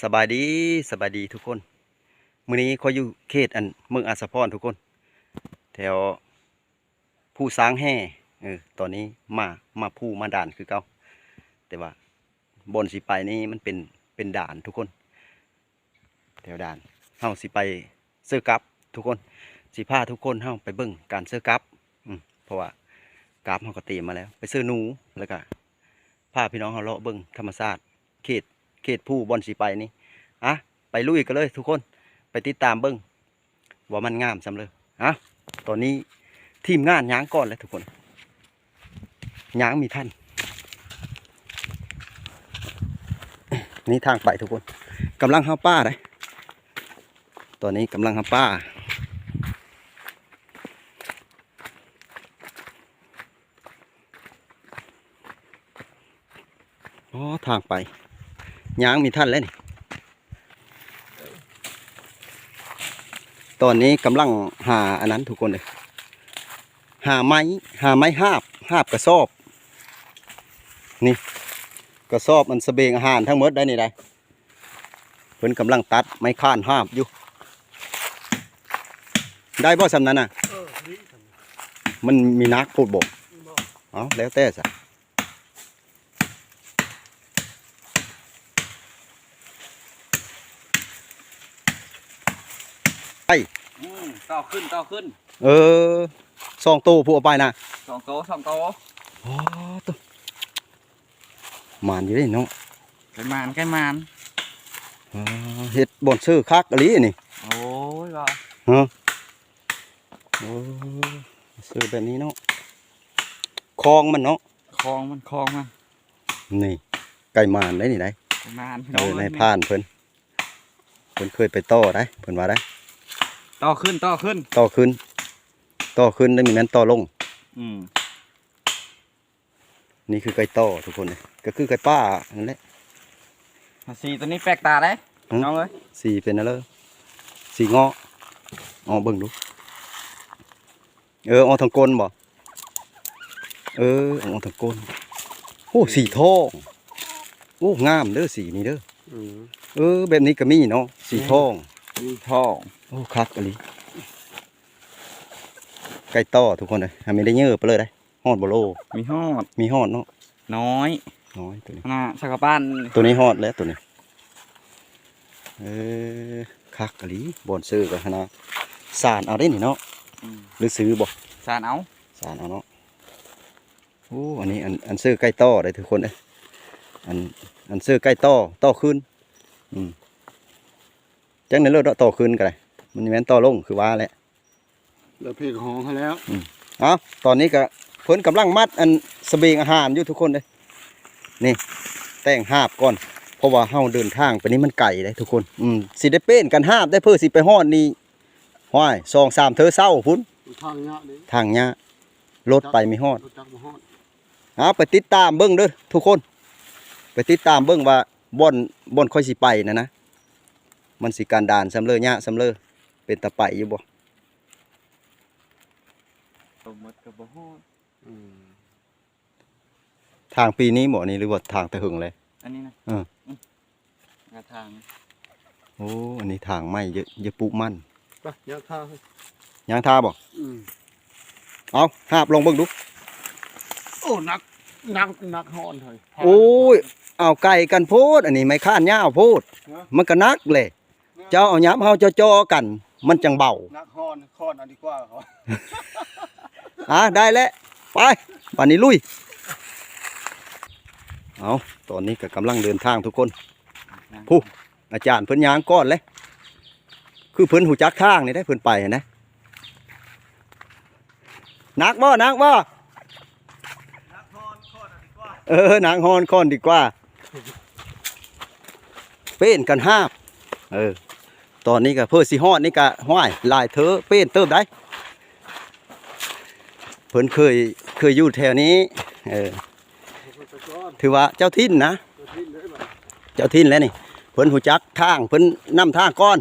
สบายดีสบายดีทุกคนมื้อนี้ขออยู่เขตอันเมืองอาสาพรทุกคน แถวผู้สร้างแห่เออตอนนี้มามาผู้มาด่านคือเก่าแต่ว่าบนสิไปนี่มันเป็นเป็นด่านทุกคน แถวด่านเฮาสิไปเสื้อกับทุกคนสิพาทุกคนเฮาไปเบิ่งการเสื้อกับเพราะว่ากราฟเฮาก็เตรียมมาแล้ว ไปเซื้อหนูแล้วก็พาพี่น้องเฮาเลาะเบิ่งธรรมชาติเขต เขตผู้บอลสีไปนี่อะไปลุยกันเลยทุกคนไปติดตามเบิ้งว่ามันงามสำเลยอะตอนนี้ทีมงานย้างก่อนเลยทุกคนย้างมีท่านนี่ทางไปทุกคนกำลังห้าป้าเลยตอนนี้กำลังห้าป้าอ๋อทางไป ยางมีท่านแล้วนี่ตอนนี้กำลังหาอันนั้นทุกคนเลยหาไม้หาไม้หาบหาบกระสอบ นี่กระสอบมันสเสบียงอาหารทั้งหมดได้นี่ได้เพิ่นกำลังตัดไม้ข้านหาบอยู่ ได้บ่สำนั้นน่ะเออนี่ทมันมีนักพูดบอกำบอกเอาแล้วแต่สะ อืมต่อขึ้นต่อขึ้นเออสองตู้ผู้เอาไปนะสองโตะสองโตะอ๋อตัวมานอยู่ได้เนาะไก่มานไก่มานอ่าเฮ็ดบ่อนซื้อคักอะลีนี่โอ้ยว่าโอ้ซื้อแบบนี้เนาะคลองมันเนาะคลองมันคลองมันนี่ไก่มานได้นี่ได้ไก่มานพี่เอน้องอในเอ้ยผ่านเพิ่นเพิ่นเคยไปต่อได้เพิ่นว่าได้ ต่อขึ้นต่อขึ้น ต่อขึ้น ต่อขึ้นได้มีแม่นต่อลง อืมนี่คือไก่ต่อทุกคนเลยก็คือไก่ป้านั่นแหละสีตัวนี้แปลกตาได้อืมน้องเอ้ยสีเป็นอะไรสีเงาะอ๋อเบิ่งดู เออเออทางก้นบ่เออเออทางก้นโอ้สีทองโอ้งามเด้อสีนี้เด้ออืมเออแบบนี้ก็มีเนาะสีทองมีทอง โอ้คักอะลีไก่ต่อทุกคนเลยทำไม่ได้เยอะไปเลยได้ฮอดบ่โล มีฮอด มีฮอดเนาะ น้อย น้อยตัวนี้ขนาดสักกะปั้นตัวนี้ฮอดแล้วตัวนี้ เออคักอะลีบอนซื้อกันนะสารเอาได้นี่เนาะอืมหรือซื้อบ่สารเอาสารเอาเนาะโอ้อันนี้อันอันซื้อใกล้ต่อเลยทุกคนเอ้ยอันอันซื้อใกล้ต่อต่อขึ้น อืมจังในเลือดต่อขึ้นกันเลย มันแม่นต่อลงคือว่าแหละแล้วพี่ของเขาแล้วเอ้าตอนนี้ก็เพิ่นกำลังมัดอันเสบียงอาหารอยู่ทุกคนเลยนี่แต่งหาบก่อน เพราะว่าเฮาเดินทางไปนี่มันไกลเลยทุกคน อืมสิได้เป็นกันหาบได้เพื่อสิไปฮอดนี่ห้อยสองสามเธอเศร้าพุ่นทางเนี้ยดิทางเนี้ยรถไปไม่ฮอดรถจักรมาฮอดเอาไปติดตามเบิ้งเด้อทุกคน ไปติดตามเบิ้งว่าบ่อนบ่อนค่อยสิไปนะนะมันสิการด่านสำเลยยะสำเลย เป็นตะไปอยู่บ่ตมดกับบ่ฮอดอืมทางปีนี้บ่นี่หรือว่าทางตะหึงเลย อันนี้นะเออมกระทาง โอ้ อันนี้ทางไม่เยอะเยอะปลูกมันไปเดี๋ยวท่าให้ยางทาบ่อืมเอาหาบลงเบิ่งดู โอ้นักนักนักฮอนเถอยโอ้ย เอาไก่กันโพด อันนี้ไม่ข้านยาวโพด มันก็นักเลย เจ้าเอาย้ำเฮาจอๆกัน มันจังเบานักฮอนคอนเอันดีกว่าเขาอะได้แล้วไปวันนี้ลุยเอาตอนนี้ก็กำลังเดินทางทุกคนผู้อาจารย์เพิ่นยางก้อนเลยคือเพิ่นหูจักทางนี่ได้เพิ่นไปนะนักบ่นักบ่เออนักฮอนคอนดีกว่า เป็นกันห้าบเออ ตอนนี้ก็เพื่อสิฮอดนี่ก็ห้อยหลายเธอเป็นเติมได้เพิ่นเคยเคยอยู่แถวนี้เออไปก่อนถือว่าเจ้าทินนะตัวทิ้งเลยบ่เจ้าทินแล้วนี่เพิ่นหูจักทางเพิ่นนำทางก้อน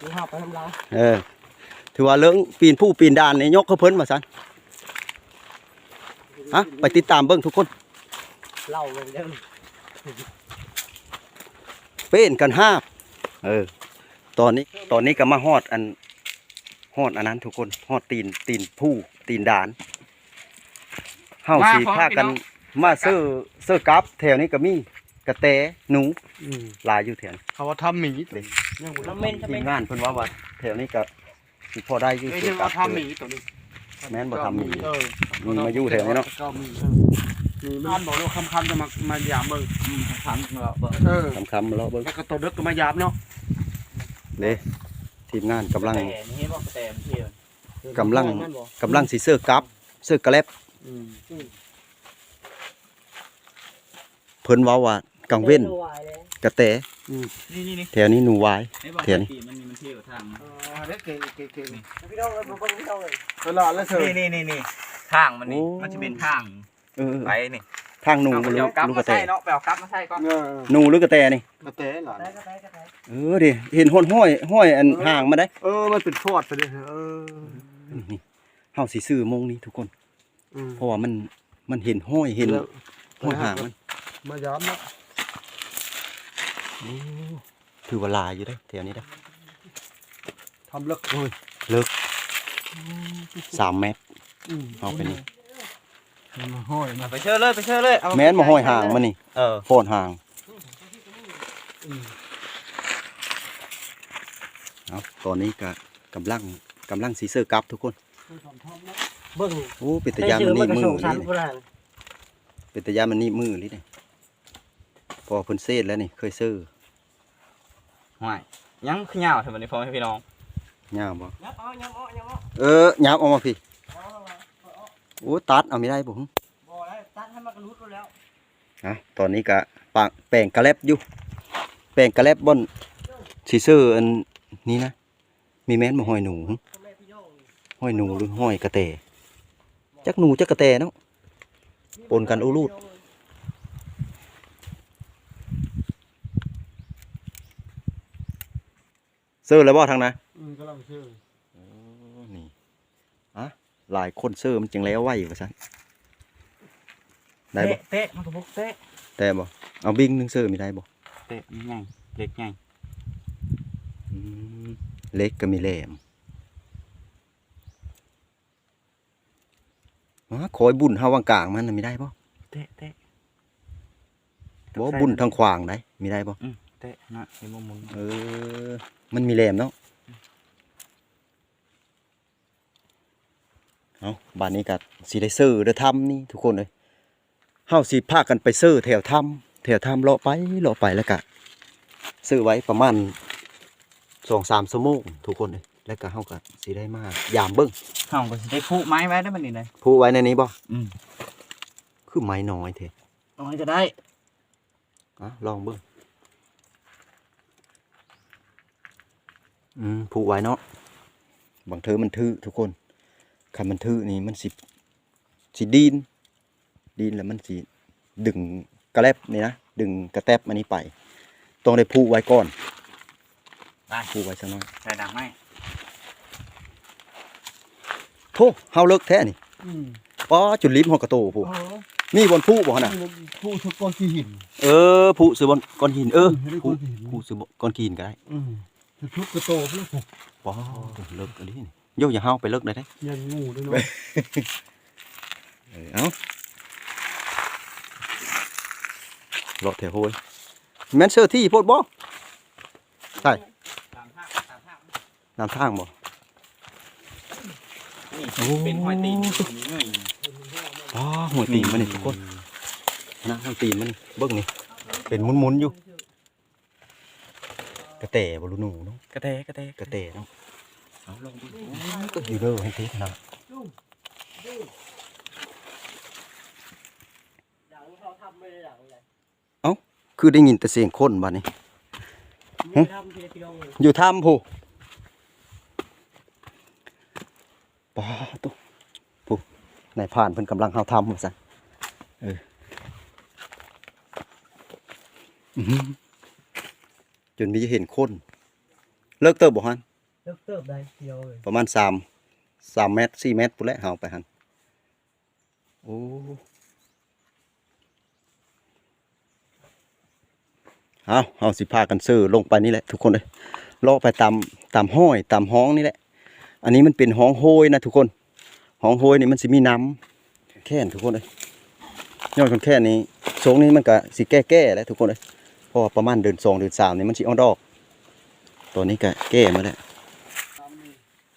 ดูหาไปทำลายเออถือว่าเรื่องปีนผู้ปีนด่านนี่ยกเขาเพิ่นมาซั่นฮะไปติดตามเบิ่งทุกคนเล่าเลยเด้อเป็นกันห้าบ เออ ตอนนี้ตอนนี้ก็มาฮอดอันฮอดอันนั้นทุกคนฮอดตีนตีนผู้ตีนดานเฮาสีพากันมาเสื้อเสื้อกับแถวนี้ก็มีกระแตหนูอืมหลายอยู่แถวนี้เขาว่าทำหมีตัวนี้ยังบ่น้ำทำเม่นทีมงานเพิ่นว่าว่าแถวนี้ก็สิพอได้อยู่เอ้ยเสื้ยัองกัว่าบทำหมีตัวนี้แม่นบ่ทำหมีเออมีมาอยู่แถวนี้เนาะ ก็มีเออมีมันบอกว่าคำๆจะมามายามเบิ่งอืมทำเราบ่เออคำๆรอเบิ่งแล้วก็ตัวเด็กก็มายามเนาะเลยทีมงานกำลังแต่นี่ให้บอกแต่เที่ยวกำลังกำลังสิเสื้อกับเสื้อกระแลบอืมเพิ่นเว้าว่ากังเว้นกระแตนี่นี่นี่แถวนี้หนูวายไอ้บอกเถียนตีมันมีมันเที่ยวทางเออเด็กเก่งเก่งเก่งพี่น้องเลยผมพี่น้องเลยเวลาแล้วเสร็จนี่นี่นี่นี่ทางมันนี่มันจะเป็นทาง เออไปนี่ทางหนูเอาบ่ไปรู้เอากลับลูกกมาระแตใส่เนาะไปเอากลับมาใส่ก่อนเออหนูหรือกระแตนี่กระแตหลานได้ก็ได้ก็ได้เออดิเห็นห้อยห้อยห้อยอันห่างมาได้เออมันเป็นทอดไปเลยเออนี่เฮาสิซื้อโมงนี้ทุกคน อืม เพราะว่ามันมันเห็นห้อยเห็นแล้วห้อยห่างมัน มายามเนาะโอ้ถือว่าหลายอยู่ได้แถวนี้ได้ทำเลิกโอ้ยเลิกสามเมตรอืมเอาไปนี่ มาห้อยมาไปเชื่อเลยไปเชื่อเลยเอาแม้นมาห้อยห่างมันนี่เออโฟนห่างอืมเอาตอนนี้ก็กำลังกำลังสีเสื้อกลับทุกคนเบิ่งโอ้เป็นตะยานมันนี่มือสามนี่โบราณเป็นตะยานมันนี่มือนี่นี่พอเพิ่นเซตแล้วนี่เคยซื้อห่วยยังขึ้นยาวทำไมนี่พ่อแม่พี่น้องยาวบ่ยับเอายับเอายับเอาเออหยับออกมาพี่ โอ้ตัดเอาไม่ได้บ่บ่ได้ตัดให้มันกระลุดแล้วอะตอนนี้ก็ปางแป้งกระแลบอยู่แป้งกระแลบบนสีเสื้ออันนี้นะ มีแม้นมาห้อยหนูพ่อแม่พี่น้องห้อยหนูหรือห้อยกระแตจักหนูจักกระแตเนาะปนกันอู้รูดเสื้อแล้วบ่ทางนะอืมกำลังซื้อนี่อะ หลายคนเสื้อมันจึงแล้วไว้ว่าซั่นได้บ่เตะเตะมันกระบุกเตะแต่บ่เอาบิ่งหนึงเสื้อมีได้บ่เตะมันใหญ่เล็กใหญ่อืมเล็กก็มีแหลมอ๋อคอยบุญเฮาวางกลางมันน่ะมีได้บ่เตะเตะบ่บุญทางขวางได้มีได้บ่อืมเตะนะไอ้มุมมุนเออ มันมีแหลมเนาะ เอาบ้านนี้ก็สิได้ซื้อเด้อทำนี่ทุกคนเลยเฮาสิพากันไปซื้อแถวถ้ำแถวถ้ำเลาะไปเลาะไปแล้วก็ซื้อไว้ประมาณ2-3ชั่วโมงทุกคนเลยแล้วก็เฮาก็สิได้มายามเบิ่งห้องก็สิได้ผูกไม้ไว้ได้มันนี่เลยผู้ไว้ในนี้บ่อืมคือไม้น้อยแท้น้อยจะได้อะลองเบิ่งอืมผู้ไว้เนาะบางเทอมันทื่อทุกคน คันมันทื่อนี่มันสิสิดีนดีนแล้วมันสิดึงกระแลบนี่นะดึงกระแตบอันนี้ไปต้องได้ผู้ไว้ก่อนไปผู้ไว้สักหน่อยใส่ดังไหมโธ่เฮาเลิกแท้นี่อืมป้อจุดลิ้มฮอกกระโตผู้เออมีบนผู้บ่หั่นน่ะผู้ทุกคนที่หิน เออผู้ซื้อบนก้อนหินเออเห็นผู้ก้อนหินผู้ซื้อบนก้อนหินก็ได้อืมทุกกระโตกแล้วผมป้อเลิกอันนี้นี่ โยอย่าเฮาไปเลิกได้เด้ยันงูด้วยเนาะเออเอาเลาะแถวโหยแม่นเสื้อที่โพดบ่ใช่ตามทางตามทางนำทางบ่นี่โอ้เป็นห้อยตีนอยู่ตรงนี้เงยอ๋อหัวตีนมันนี่ทุกคนนะหัวตีนมันนี่เบิ่งนี่เป็นหมุนๆอยู่กระแตบ่รู้หนูเนาะกระเตะกระเตะกระแตเนาะ เอาลองดูก็อยู่เด้อให้ติดนะเขาทำไม่ได้ดังเลยคือได้ยินแต่เสียงคนบัดนี้ไม่ทำพี่น้อยู่ถ้ำผู้ปาตุผู้นายผ่านเพิ่นกำลังเฮาทำว่าซั่นเอออื้ออจนมีเห็นคน เลิกเติบบ่ฮัน เลิกเติบได้พี่น้องเลยประมาณ3 3เมตร4เมตรพุ่นแหละเฮาไปหันโอ้เอาเอาสิพากันซื้อลงไปนี่แหละ ทุกคนเลยเลาะไปตามตามห้อยตามห้องนี่แหละ อันนี้มันเป็นห้องโฮยนะทุกคนห้องโฮยนี่มันสิมีน้ำแค่นทุกคนเลยยอดคนแค่นี้ทรงนี้มันก็สิแก้แก้แล้วทุกคนเลยพราะว่าประมาณเดือนสองเดือนสามนี่มันสิออกดอก ตัวนี้ก็แก้มาแล้ว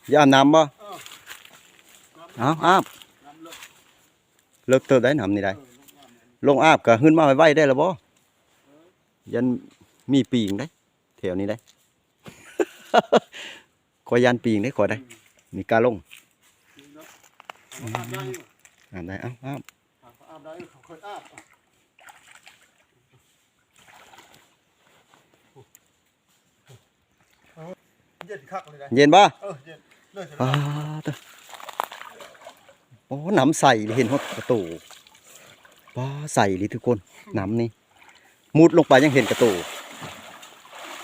อย่าอาบน้ำบ่เออเอาอาบน้ำเลิกเลิกเติมได้น้ำนี่ได้เออลงน้ำเนี่ยลงอาบก็ขึ้นมาไว้ได้แล้วบ่ยันมีปีงได้แถวนี้ได้ขอยันปีงได้ขอได้มีกาลงนี่เนาะเอาอาบได้อยู่อาบได้เอ้าอาบอาบอาบได้เขาเคยอาบอะเอาเย็นคักเลยได้เย็นบ่เออเย็นเลยสิ อ้าตะโอ้น้ำใสเห็นฮอดประตูป้าใสเลยทุกคนน้ำนี่มุดลงไปยังเห็นกระตู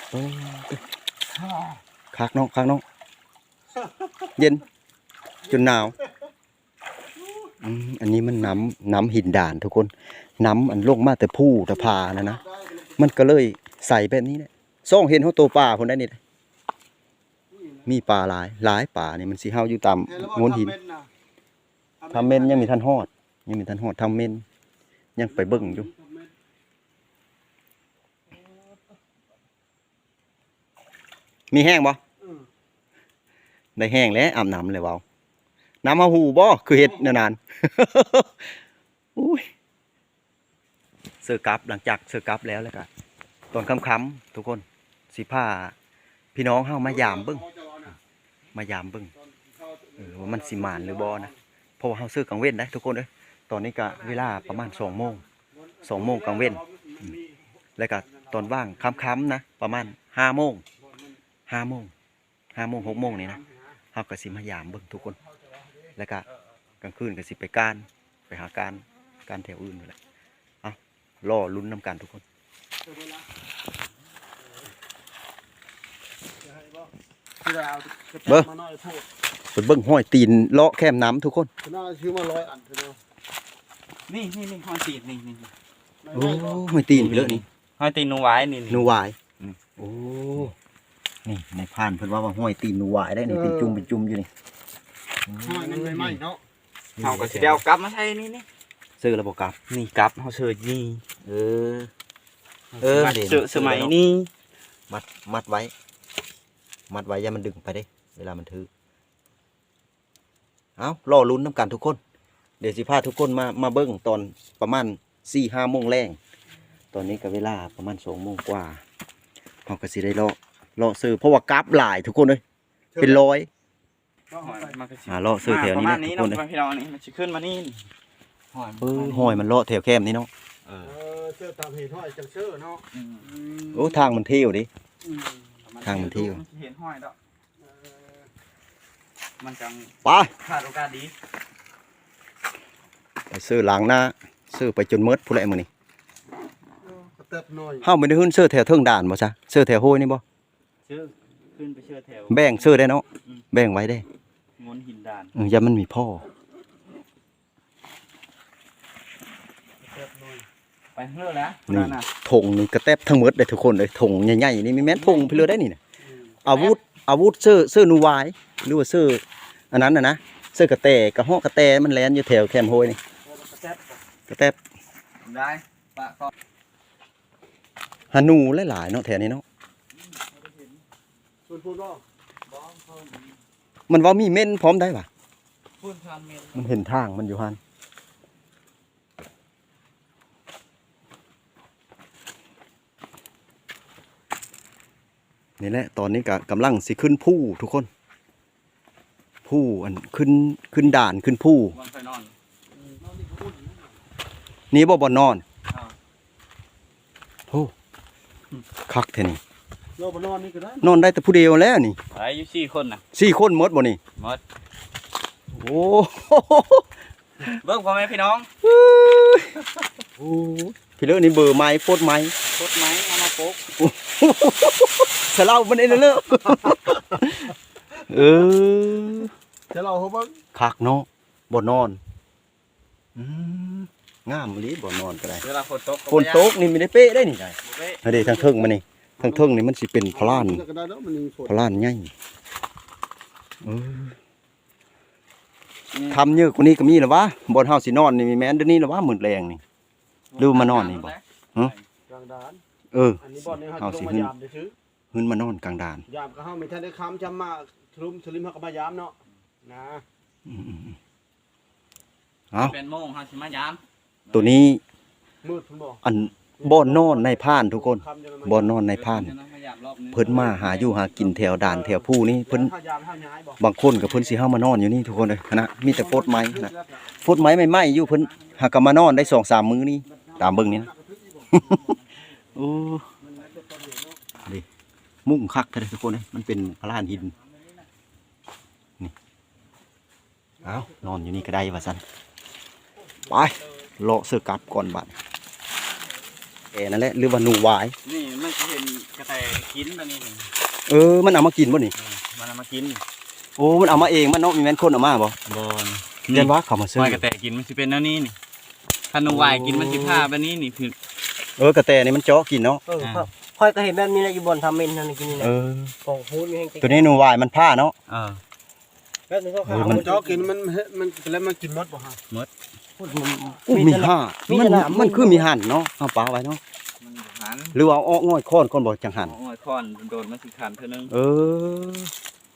โอ้คักน้องคักน้องเย็น จนหนาวอันนี้มันน้ำน้ำหินด่านทุกคนน้ำอันลงมาแต่ผู้แต่พานะนะมันก็เลยใสแบบนี้แหละซ่องเห็นเขาตัวปลาคนได้นี่แหละนี่นะ มีปลาหลาย หลายปลานี่มันสิเฮาอยู่ตามเห็นแล้วบ่โงนหินทำเม็ดนะทำเม่นยังมีทันฮอด ยังมีทันฮอดทำเม่นยังไปเบิ่งอยู่ทำเม็ดมีแห้งบ่เออได้แห้งแล้วอาบน้ำเลยเว้าน้ำมาหูบ่คือเฮ็ดนานๆอุ้ยเสือกลับหลังจากเสือกลับแล้วแล้วก็ตอนค่ำๆทุกคนสิพาพี่น้องเฮามายามเบิ่งขจะรอนะ มายามเบิ่งเออว่ามันสิมานหรือบ่นะเพราะว่าเฮาซื้อกลางเว้นได้ทุกคนเอ้ยตอนนี้ก็เวลาประมาณ2โมงสองโมงกลางเว้นแล้วก็ตอนว่างค่ำๆนะประมาณ5โมง5โมง5โมง6โมงนี่นะเฮาก็สิมายามเบิ่งทุกคน แล้วก็กลางคืนก็สิไปการไปหาการการแถวอื่นนั่นแหละเอารอลุ้นนํกันทุกคน ที่เราเอากระแตมาหน่อยพูดไปเบิ่งห้อยตีนเลาะแคมน้ำทุกคนคือน่าชื่อมาร้อยอันเถอะเนาะนี่นี่นี่ห้อยตีนนี่นี่ไม่โอ้ไม่หรอกห้อยตีนไปเลยนี่ห้อยตีนหนูไว้นี่นี่หนูหวายอืมโอ้นี่ในพานเพิ่นว่าว่าห้อยตีนหนูหวายได้นี่เป็นจุ่มเป็นจุ่มอยู่นี่ห้อยมันไม่ไหม้เนาะเอาก็สิเดียวกลับมาใช้นี่นี่ซื้อแล้วบ่กลับนี่กลับเฮาเสิร์ชนี่เออเออมัดเด่นเสือสมัยนี้มัดมัดไว้ มัดไว้อย่ามันดึงไปเด้เวลามันถือเอารอลุ้นน้ำกันทุกคน เดี๋ยวสิพาทุกคนมามาเบิ้งตอนประมาณสี่ห้าโมงแรงตอนนี้ก็เวลาประมาณสองโมงกว่าเราก็สิได้รอรอซื้อเพราะว่ากราฟหลายทุกคนเลยเป็นร้อยก็หเอาอยไปมันก็สิหาเลาะซื้อแถวนี้ประมานะณนี้ทุกคนเนาะเลยพี่น้องนี่มันสิขึ้นมานี่หอยเออหอยมันเลาะแถวแคมนี่เนาะเออเออเสื้อตามเหตุห้อยจังเชื่อเนาะอืมอืมโอ้ทางมันเที่ยวดิอืม ทางมันเที่ยวเห็นห้อยดอกเออมันจังไปขาดโอกาสดีไปซื้อหลังหน้าซื้อไปจนเมิดผู้ใดมื้อนี้กระเติบหน่อยเฮาไม่ได้หุ้นซื้อแถวเทิงด่านบ่ซะซื้อแถวโห้วยนี่บ่เชื่อขึ้นไปเชื่อแถวแบ่งซื้อได้เนาะอืมแบ่งไว้ได้งนหินดาน เอออย่ามันมีพ่อ กระเติบหน่อย ไป เฮือแล้วนี่นั่นน่ะถงนี่กระแทบทั้งหมดเลยทุกคนเลยถงใหญ่ๆนี่มีแม่นถงไปเลยได้นี่นะอืมอาวุธอาวุธซื้อซื้อนูวายหรือว่าซื้ออันนั้นน่ะนะซื้อกระแตกระเหาะกระแตมันแล่นอยู่แถวแคมโฮยนี่เอากระแตบกระแทบได้ปะก็หาหนูหลายๆเนาะแถวนี้เนาะส่วนพูดว่าบ้องเพิ่มมันว่ามีเม่นพร้อมได้ปะพูดทานเมนมันเห็นทางมันอยู่หัน นี่แหละตอนนี้ก็กำลังสิขึ้นผู้ทุกคน ผู้อันขึ้นขึ้นด่านขึ้นผู้วันไปนอนนอนนี่ก็พูดนี่บ่บ่นอนอ่าโอ้คักแท้นี่เราไปนอนนี่ก็ได้นอนได้แต่ผู้เดียวแล้วนี่ไปอยู่สี่คนน่ะสี่คนหมดบ่นี่หมดโอ้เบิ่งพ่อแม่พี่น้องโห พี่เลิศนี่เบอร์ไม้โพดไม้กดไม้เอามาปกสะเล่ามันเองเลิกเออจะเราเขาบ้างคักเนาะบ่นอนอืมงามเลยบ่นอนก็ได้เวลาฝนตกฝนตกนี่ไม่ได้เป๊ะได้นี่ได้เว้ยเฮ้ยเด้ทางเทิงมันนี่ทางเทิงนี่มันสิเป็นพลานก็ได้แล้วมันยังฝนพลานใหญ่เออทำเยอะกว่านี้ก็มีแล้ววะบ่เฮาสินอนนี่มีแม่นเดี๋ยวนี้แล้ววะมื้อแรงนี่ ดูมานอนนี่บ่กลางดานเอออันนี้บ่อนนี้เอาเฮาสิสิลงมายามได้ซื้อหึนมานอนกลางดานยามก็เฮาไม่ทันได้ค้ำจำมาทรุมสลิมเฮาก็มายามเนาะนะอืมๆเอาเป็นโมงเฮาสิมายาม ตัวนี้มืดพุ่นบ่อันบ่อนอนในพานทุกคนำจะมาบ่อนอนในพานมายามรอบนึงเพิ่นมาหาอยู่หากินแถวด่านแถวผู้นี่เพิ่นข้ายามข้าย้ายบ่บางคนกับเพิ่นสิเฮามานอนอยู่นี่ทุกคนเลยคณะมีแต่โฟดไม้นะโฟดไม้ใหม่ๆอยู่เพิ่นหากก็มานอนได้สองสามมื้อนี่ ตามเบิ่งนี่นะโอ้ดิมุ่งคักแท้ๆทุกคนเลยมันเป็นพระลานหินนี่เอานอนอยู่นี่ก็ได้ว่าซั่นไปเลาะเสื้อกลับก่อนบัดแอนั่นแหละหรือว่าหนูหวายนี่มันสิเห็นกระแตกินแบบนี้นี่เออมันเอามากินบ่นี่มันเอามากินโอ้มันเอามาเองมันเนาะมีแม่นคนเอามาบ่บอนเรียนว่าเขามาซื้อวายกระแตกินมันสิเป็นแนวนี้นี่ ถ้าหนูวายกินมันสิผ้าแบบนี้นี่คือเออกระแตนี่มันเจาะกินเนาะเออครับค่อยก็เห็นแบบนี้แหละอยู่บนทำเมนนั่นกินนี่แหเอละอของพูดมีแห่งตัวนี้หนูวายมันผ้าเนาะเออแล้วนี่ก็เอขาวอมันเจ้ากินมันมันแล้วมันกินหมดบ่ฮะพูดมันอู้มีห้ามีมันขนาดมันคือมีหั่นเนาะเอาปลาไว้เนาะมันหันหรือว่าเอาอ้อง่อยค้อนคนบอกจังหั่นโอ้ยค้อนโดนมันสิขันเท่านึงเออ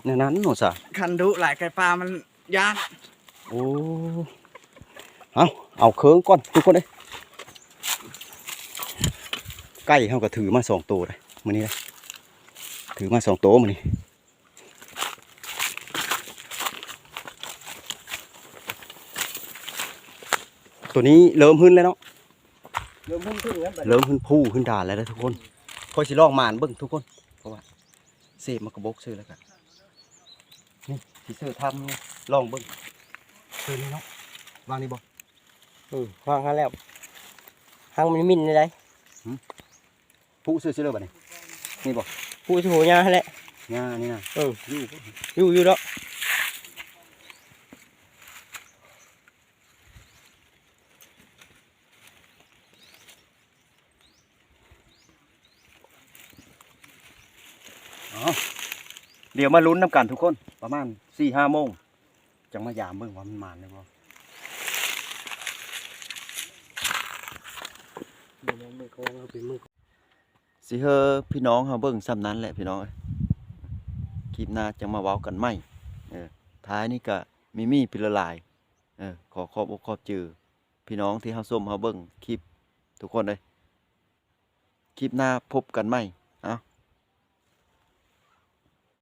ในนั้นเนาะซะคันดุหลายไก่ปลามันยานโอ้ เอาเอาเคิงก่อนทุกคนเอ้ยไก่เฮาก็ถือมาสองตัวเลยมื้อนี้เลยถือมาสองตัวมื้อนี้ตัวนี้เริ่มขึ้นแล้วเนาะเริ่มพุ่งขึ้นแล้วแบบเริ่มขึ้นผู้ขึ้นด่านแล้วนะทุกคนคอยสิลองมานเบิ่งทุกคนเพราะว่าเสพมากระบอกซื้อแล้วกันนี่สิซื้อทำนี่ลองเบิ่งซื้อนี่เนาะวางนี่บ่อื มวางหันแล้วหางมันมินเลยได้ผู้ซื้อซื้อเลยบ่นี่นี่บ่พูดโหยาให้แหละงานี่นะเอออยู่อยู่อยู่แล้วอ๋อเดี๋ยวมาลุ้นน้ำกันทุกคนประมาณสี่ห้าโมง จังมายามเบิ่งว่ามันมานเลย มือโกงเอาเป็นมือสิเฮอพี่น้องเฮาเบิ่งซ้ำนั้นแหละพี่น้องคลิปหน้าจะมาเว้ากันใหม่เออท้ายนี่ก็มีมีพิละลายเออขอขอบอกขอบจือพี่น้องที่เฮาส้มเฮาเบิ่งคลิปทุกคนเลยคลิปหน้าพบกันใหม่